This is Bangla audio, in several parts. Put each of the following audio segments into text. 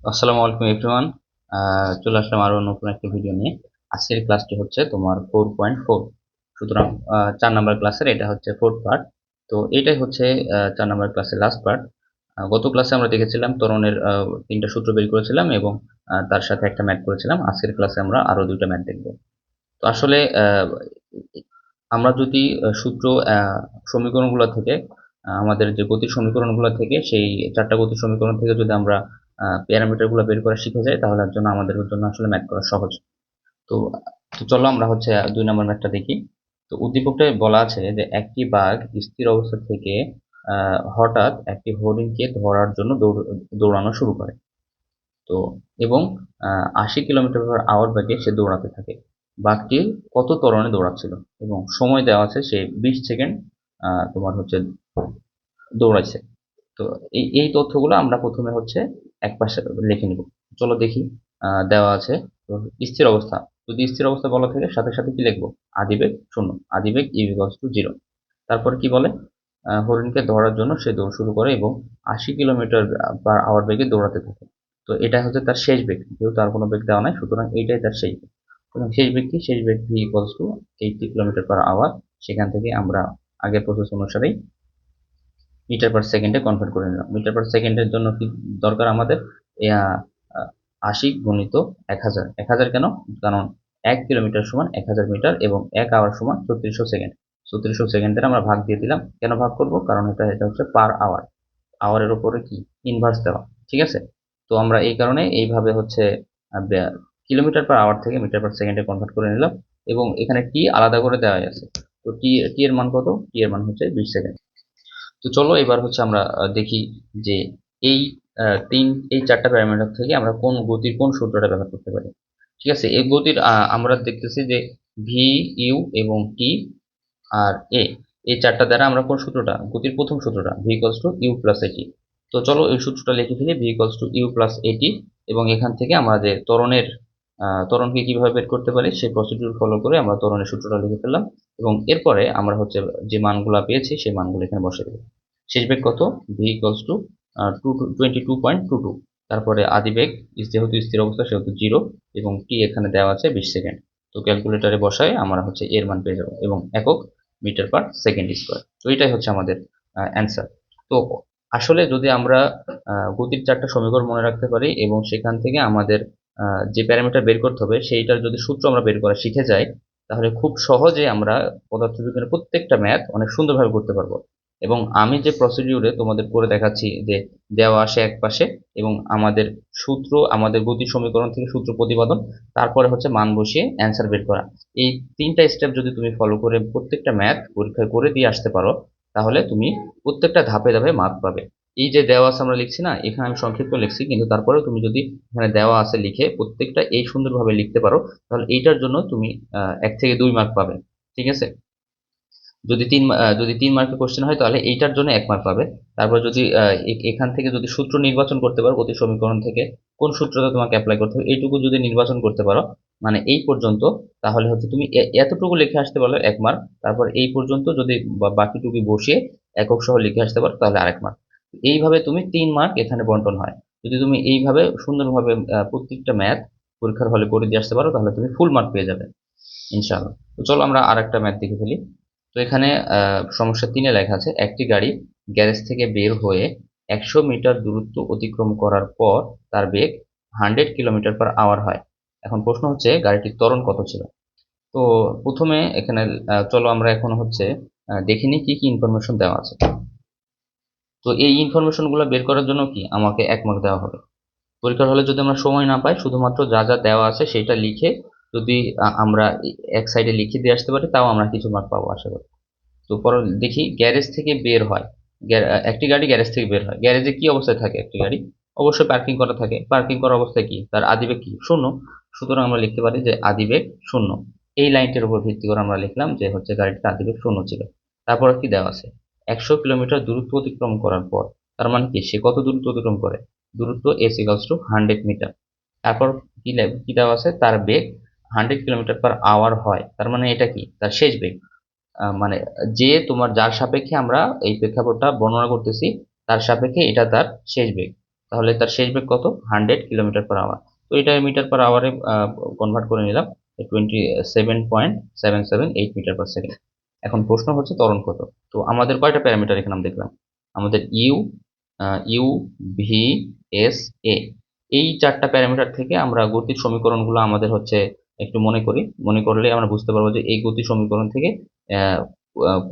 আসসালামু আলাইকুম এভরিওয়ান চলে আসলাম আরও নতুন একটা ভিডিও নিয়ে। আজকের ক্লাসটি হচ্ছে তোমার ফোর পয়েন্ট ফোর সুতরাং চার নাম্বার ক্লাসের এটা হচ্ছে ফোর্থ পার্ট তো এটাই হচ্ছে চার নাম্বার ক্লাসের লাস্ট পার্ট গত ক্লাসে আমরা দেখেছিলাম তরণের তিনটা সূত্র বের করেছিলাম এবং তার সাথে একটা ম্যাথ করেছিলাম। আজকের ক্লাসে আমরা আরও দুইটা ম্যাথ দেখব। তো আসলে আমরা যদি সূত্র সমীকরণগুলো থেকে আমাদের যে গতির সমীকরণগুলো থেকে, সেই চারটা গতির সমীকরণ থেকে যদি আমরা প্যারামিটারগুলো বের করা শিখে যায়, তাহলে জন্য আমাদের জন্য আসলে ম্যাথ করা সহজ। তো তো চলো আমরা হচ্ছে দুই নম্বর ম্যাথটা দেখি। তো উদ্দীপকটায় বলা আছে যে একটি বাঘ স্থির অবস্থা থেকে হঠাৎ একটি হরিণকে ধরার জন্য দৌড়- দৌড়ানো শুরু করে। তো, এবং আশি কিলোমিটার পার আওয়ার বেগে সে দৌড়াতে থাকে। বাঘটি কত ত্বরণে দৌড়াচ্ছিল? এবং সময় দেওয়া আছে সে বিশ সেকেন্ড তোমার হচ্ছে দৌড়াইছে। তো এই তথ্যগুলো আমরা প্রথমে হচ্ছে এক পাশে লিখে নিব। চলো দেখি দেওয়া আছে। স্থির অবস্থা। যদি স্থির অবস্থা বলা থাকে, সাথে সাথে কি লিখব? আদিবেগ শূন্য। আদিবেগ ইউনিভার্স টু জিরো তারপর কি বলে? হরিণকে ধরার জন্য সে দৌড় শুরু করে এবং আশি কিলোমিটার পার আওয়ার বেগে দৌড়াতে থাকে। তো এটা হচ্ছে তার শেষ বেগ। যেহেতু তার কোনো বেগ দেওয়া নাই, সুতরাং এইটাই তার শেষ বেগ। শেষ বেগ কি? শেষ বেগ V equals to eighty kilometre per hour সেখান থেকে আমরা আগের প্রসেস অনুসারেই মিটার পার সেকেন্ডে কনভার্ট করে নিলাম। মিটার পার সেকেন্ডের জন্য কি দরকার আমাদের? আশি গুণিত এক হাজার। এক হাজার কেন? কারণ এক কিলোমিটার সমান এক হাজার মিটার এবং এক আওয়ার সমান ছত্রিশশো সেকেন্ড ছত্রিশশো সেকেন্ডের আমরা ভাগ দিয়ে দিলাম। কেন ভাগ করব? কারণ এটা এটা হচ্ছে পার আওয়ার আওয়ারের ওপরে কি? ইনভার্স দেওয়া। ঠিক আছে? তো আমরা এই কারণে এইভাবে হচ্ছে কিলোমিটার পার আওয়ার থেকে মিটার পার সেকেন্ডে কনভার্ট করে নিলাম এবং এখানে টি আলাদা করে দেওয়া আছে। তো টি টি এর মান কত? টি এর মান হচ্ছে বিশ সেকেন্ড তো চলো এবার হচ্ছে আমরা দেখি যে এই তিন এই চারটা প্যারামিটার থেকে আমরা কোন গতির কোন সূত্রটা ব্যবহার করতে পারি। ঠিক আছে? এই গতির আমরা দেখতেছি যে ভি ইউ এবং টি আর এ এই চারটা দ্বারা আমরা কোন সূত্রটা? গতির প্রথম সূত্রটা V equals to U plus at তো চলো এই সূত্রটা লিখে ফেলি V equals to U plus at এবং এখান থেকে আমাদের ত্বরণের আহ, ত্বরণকে কীভাবে বের করতে পারি সেই প্রসিডিউর ফলো করে আমরা ত্বরণের সূত্রটা লিখে ফেললাম এবং এরপরে আমরা হচ্ছে যে মানগুলো পেয়েছি সেই মানগুলো এখানে বসে দেবো। শেষ বেগ কত? V equals to to twenty two point two two তারপরে আদি বেগ যেহেতু স্থির অবস্থা, সেহেতু জিরো এবং টি এখানে দেওয়া আছে বিশ সেকেন্ড তো ক্যালকুলেটারে বসায় আমরা হচ্ছে এর মান পেয়ে যাব এবং একক মিটার পার সেকেন্ড স্কোয়ার তো এটাই হচ্ছে আমাদের অ্যান্সার তো আসলে যদি আমরা গতির চারটা সমীকরণ মনে রাখতে পারি এবং সেখান থেকে আমাদের যে প্যারামিটার বের করতে হবে, সেইটার যদি সূত্র আমরা বের করা শিখে যাই, তাহলে খুব সহজে আমরা পদার্থবিজ্ঞানের প্রত্যেকটা ম্যাথ অনেক সুন্দরভাবে করতে পারব। এবং আমি যে প্রসিডিউরে তোমাদের করে দেখাচ্ছি যে দেওয়া আসে এক পাশে এবং আমাদের সূত্র, আমাদের গতি সমীকরণ থেকে সূত্র প্রতিপাদন, তারপরে হচ্ছে মান বসিয়ে অ্যান্সার বের করা। এই তিনটা স্টেপ যদি তুমি ফলো করে প্রত্যেকটা ম্যাথ পরীক্ষা করে দিয়ে আসতে পারো, তাহলে তুমি প্রত্যেকটা ধাপে ধাপে মার্ক পাবে। এই যে দেওয়া আছে আমরা লিখছি না, এখানে আমি সংক্ষিপ্ত লিখছি, কিন্তু তারপরে তুমি যদি এখানে দেওয়া আছে লিখে প্রত্যেকটা এই সুন্দরভাবে লিখতে পারো, তাহলে এইটার জন্য তুমি এক থেকে দুই মার্ক পাবে। ঠিক আছে? যদি তিন যদি তিন মার্কের কোশ্চেন হয়, তাহলে এইটার জন্য এক মার্ক পাবে। তারপর যদি এখান থেকে যদি সূত্র নির্বাচন করতে পারো গতি সমীকরণ থেকে, কোন সূত্রটা তোমাকে অ্যাপ্লাই করতে হবে, এইটুকু যদি নির্বাচন করতে পারো মানে এই পর্যন্ত, তাহলে হচ্ছে তুমি এতটুকু লিখে আসতে পারলে এক মার্ক তারপর এই পর্যন্ত যদি বাকিটুকু বসিয়ে একক সহ লিখে আসতে পারো, তাহলে আরেক মার্ক এইভাবে তুমি তিন মার্ক এখানে বন্টন হয়। যদি তুমি এইভাবে সুন্দরভাবে প্রত্যেকটা ম্যাথ পরীক্ষার হলে করে দিয়ে আসতে পারো, তাহলে তুমি ফুল মার্ক পেয়ে যাবে, ইনশাআল্লাহ। তো চলো আমরা আরেকটা ম্যাথ দেখে ফেলি। তো এখানে সমস্যা তিনে লেখা আছে একটি গাড়ি গ্যারেজ থেকে বের হয়ে একশো মিটার দূরত্ব অতিক্রম করার পর তার বেগ হান্ড্রেড কিলোমিটার পার আওয়ার হয়। এখন প্রশ্ন হচ্ছে গাড়িটির ত্বরণ কত ছিল? তো প্রথমে এখানে চলো আমরা এখন হচ্ছে আহ, দেখে নিই কি কি ইনফরমেশন দেওয়া আছে। তো এই ইনফরমেশনগুলো বের করার জন্য কি? আমাকে এক মার্ক দেওয়া হবে। পরীক্ষার হলে যদি আমরা সময় না পাই শুধুমাত্র যা যা দেওয়া আছে সেটা লিখে যদি আমরা এক সাইডে লিখে দিয়ে আসতে পারি, তাও আমরা কিছু মার্ক পাবো, আশা করি। তো পরে দেখি গ্যারেজ থেকে বের হয়। একটি গাড়ি গ্যারেজ থেকে বের হয়। গ্যারেজে কি অবস্থায় থাকে একটি গাড়ি? অবশ্যই পার্কিং করা থাকে। পার্কিং করা অবস্থায় কি? তার আদিবেগ কি? শূন্য। সুতরাং আমরা লিখতে পারি যে আদিবেগ শূন্য। এই লাইনটির উপর ভিত্তি করে আমরা লিখলাম যে হচ্ছে গাড়িটির আদিবেগ শূন্য ছিল। তারপর কি দেওয়া আছে? একশো কিলোমিটার দূরত্ব অতিক্রম করার পর, তার মানে কি? সে কত দূরত্ব অতিক্রম করে? দূরত্ব S equals to hundred metre তারপর কি দেওয়া আছে? তার বেগ হান্ড্রেড কিলোমিটার পার আওয়ার হয়, তার মানে এটা কি? তার শেষ বেগ মানে যে তোমার যার সাপেক্ষে আমরা এই প্রেক্ষাপটটা বর্ণনা করতেছি, তার সাপেক্ষে এটা তার শেষ বেগ তাহলে তার শেষ বেগ কত? হান্ড্রেড কিলোমিটার পার আওয়ার তো এটা মিটার পার আওয়ারে কনভার্ট করে নিলাম twenty seven point seven seven eight metre per second এখন প্রশ্ন হচ্ছে ত্বরণ কত? তো আমাদের কয়টা প্যারামিটার এখানে আমরা দেখলাম? আমাদের U U V S A এই চারটা প্যারামিটার থেকে আমরা গতির সমীকরণগুলো আমাদের হচ্ছে একটু মনে করি। মনে করলে আমরা বুঝতে পারব যে এই গতি সমীকরণ থেকে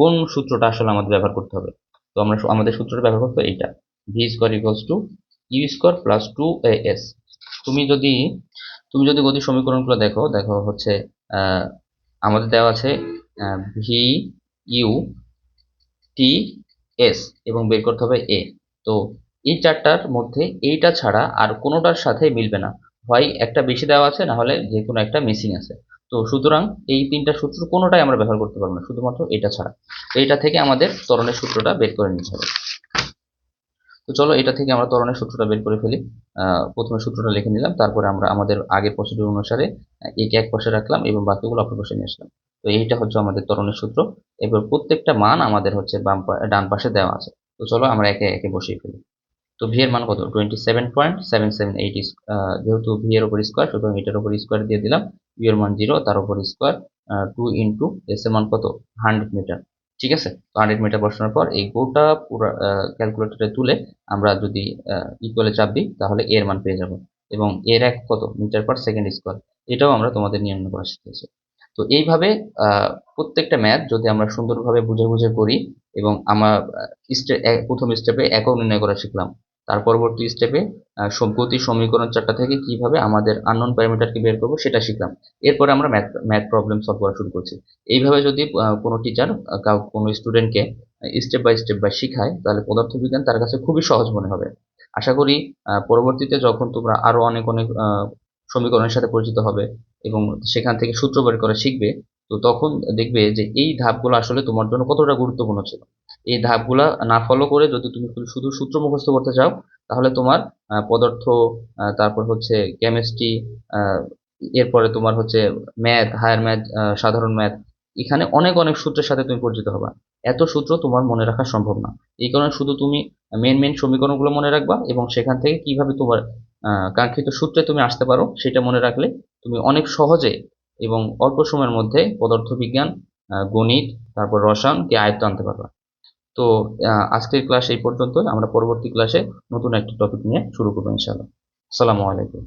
কোন সূত্রটা আসলে আমাদের ব্যবহার করতে হবে। তো আমরা আমাদের সূত্রটা ব্যবহার করতে এইটা। V square equals to U square plus two A S তুমি যদি তুমি যদি গতি সমীকরণগুলো দেখো দেখো হচ্ছে আমাদের দেওয়া আছে ভি ইউ টি এস এবং বের করতে হবে এ তো এই চারটার মধ্যে এইটা ছাড়া আর কোনোটার সাথে মিলবে না। হয় একটা বেশি দেওয়া আছে না হলে যে কোনো একটা মিসিং আছে। তো সুতরাং এই তিনটা সূত্র কোনোটাই আমরা ব্যবহার করতে পারব না, শুধুমাত্র এটা ছাড়া। এটা থেকে আমাদের ত্বরণের সূত্রটা বের করে নিতে হবে। তো চলো এটা থেকে আমরা ত্বরণের সূত্রটা বের করে ফেলি। প্রথমে সূত্রটা লিখে নিলাম, তারপরে আমরা আমাদের আগের প্রসিডিউর অনুসারে একে এক পাশে রাখলাম এবং বাকিগুলো অপর পাশে নিয়ে আসলাম। তো এইটা হচ্ছে আমাদের ত্বরণের সূত্র। এবার প্রত্যেকটা মান আমাদের হচ্ছে বাম ডান পাশে দেওয়া আছে। তো চলো আমরা একে একে বসিয়ে ফেলি। তো ভি এর মান কত? Twenty seven point seven seven eight যেহেতু ভি এর উপর স্কোয়ার সুতরাং এটার উপর স্কোয়ার দিয়ে দিলাম ইউ এর মান জিরো তার উপর স্কোয়ার টু ইন্টু এস এর মান কত? হান্ড্রেড মিটার ঠিক আছে? তো হান্ড্রেড মিটার বসানোর পর এই গোটা পুরো ক্যালকুলেটরে তুলে আমরা যদি ইকুয়ালে চাপ দিই, তাহলে এর মান পেয়ে যাব। এবং এর এক কত? মিটার পার সেকেন্ড স্কোয়ার এটাও আমরা তোমাদের নিয়ন্ত্রণ করা শিখেছি তো এইভাবে প্রত্যেকটা ম্যাথ যদি আমরা সুন্দরভাবে বুঝে বুঝে করি এবং আমার প্রথম স্টেপে একক নির্ণয় করা শিখলাম তার পরবর্তী স্টেপে গতি সমীকরণ চারটা থেকে কীভাবে আমাদের আননোন প্যারামিটারকে বের করব সেটা শিখলাম। এরপরে আমরা ম্যাথ ম্যাথ প্রবলেম সলভ করা শুরু করছি। এইভাবে যদি কোনো টিচার কোনো স্টুডেন্টকে স্টেপ বাই স্টেপ বাই শিখায়, তাহলে পদার্থবিজ্ঞান তার কাছে খুবই সহজ মনে হবে। আশা করি পরবর্তীতে যখন তোমরা আরও অনেক অনেক সমীকরণের সাথে পরিচিত হবে এবং সেখান থেকে সূত্র বের করা শিখবে, তো তখন দেখবে যে এই ধাপগুলো আসলে তোমার জন্য কতটা গুরুত্বপূর্ণ ছিল। এই ধাপগুলা না ফলো করে যদি তুমি শুধু- সূত্র মুখস্থ করতে চাও, তাহলে তোমার পদার্থ তারপর হচ্ছে কেমিস্ট্রি এরপরে তোমার হচ্ছে ম্যাথ হায়ার ম্যাথ সাধারণ ম্যাথ এখানে অনেক অনেক সূত্রের সাথে তুমি পরিচিত হবা। এত সূত্র তোমার মনে রাখা সম্ভব না। এই কারণে শুধু তুমি মেন মেন সমীকরণগুলো মনে রাখবা এবং সেখান থেকে কীভাবে তোমার কাঙ্ক্ষিত সূত্রে তুমি আসতে পারো সেটা মনে রাখলে তুমি অনেক সহজে এবং অল্প সময়ের মধ্যে পদার্থবিজ্ঞান গণিত, তারপর রসায়নকে আয়ত্ত আনতে পারবা। তো আজকের ক্লাস এই পর্যন্ত আমরা পরবর্তী ক্লাসে নতুন একটি টপিক নিয়ে শুরু করব ইনশাআল্লাহ। আসসালামু আলাইকুম।